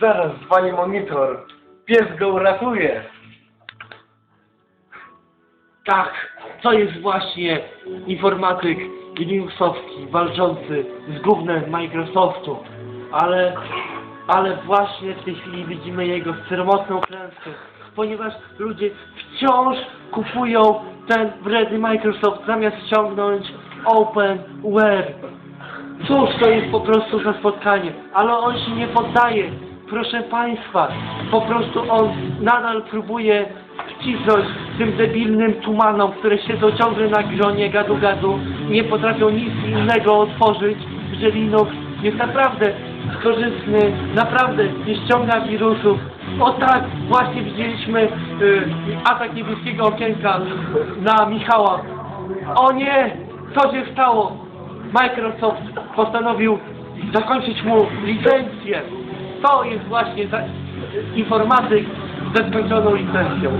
Zaraz dzwoni monitor. Pies go uratuje. Tak, to jest właśnie informatyk Linuxowski walczący z gównem Microsoftu. Ale, ale właśnie w tej chwili widzimy jego sromotną klęskę, ponieważ ludzie wciąż kupują ten wredny Microsoft zamiast ściągnąć OpenWare. Cóż to jest po prostu za spotkanie, ale on się nie poddaje. Proszę Państwa, po prostu on nadal próbuje wcisnąć tym debilnym tumanom, które siedzą ciągle na gronie gadu-gadu nie potrafią nic innego otworzyć, że Linux jest naprawdę korzystny, naprawdę nie ściąga wirusów. O tak, właśnie widzieliśmy y, atak niebieskiego okienka na Michała. O nie! Co się stało? Microsoft postanowił zakończyć mu licencję. To jest właśnie za, informatyk ze skończoną licencją.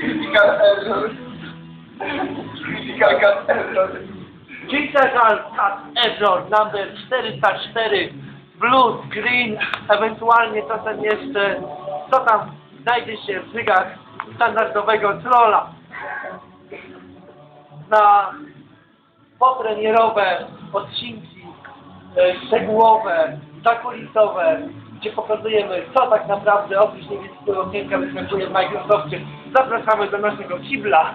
Critical error. Critical cat error. Critical Cut Error number 404 Blue Screen, ewentualnie czasem jeszcze co tam znajdzie się w żygach standardowego trolla. Na popremierowe odcinki e, szczegółowe, zakulisowe, gdzie pokazujemy co tak naprawdę oprócz niebieskiego okienka występuje w Microsoftie. Zapraszamy do naszego kibla.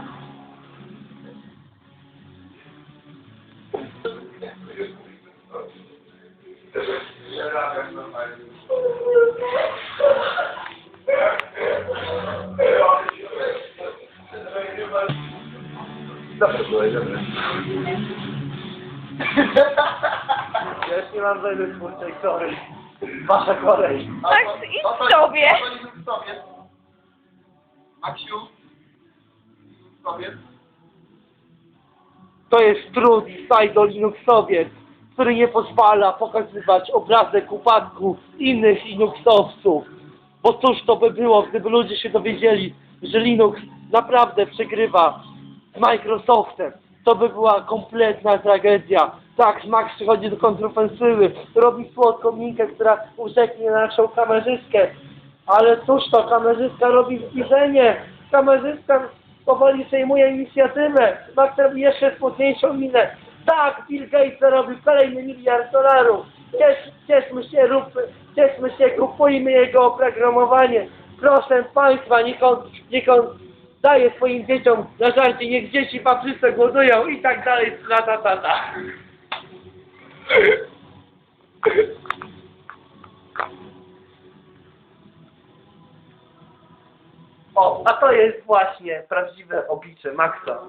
Dobrze byłeś, dobrze. Ja już nie mam zajwy twórczej, sorry. Wasza kolej. Tak, idź sobie. sobie. Maksiu. Sobie. To jest trud Sajdo Linuxowiec, który nie pozwala pokazywać obrazek upadku innych Linuxowców. Bo cóż to by było, gdyby ludzie się dowiedzieli, że Linux naprawdę przegrywa Microsoftem. To by była kompletna tragedia. Tak, Max przychodzi do kontrofensywy, robi słodką minkę, która urzeknie na naszą kamerzystkę. Ale cóż to, kamerzyska robi zbliżenie. Kamerzyska powoli przejmuje inicjatywę. Max robi jeszcze smutniejszą minę. Tak, Bill Gates zarobił kolejny miliard dolarów. Ciesz, cieszmy się, rób, cieszmy się, kupujmy jego oprogramowanie. Proszę Państwa, niech on daje swoim dzieciom na żarcie, niech dzieci Afryce głodują i tak dalej, lata, tata. O, a to jest właśnie prawdziwe oblicze Maxa.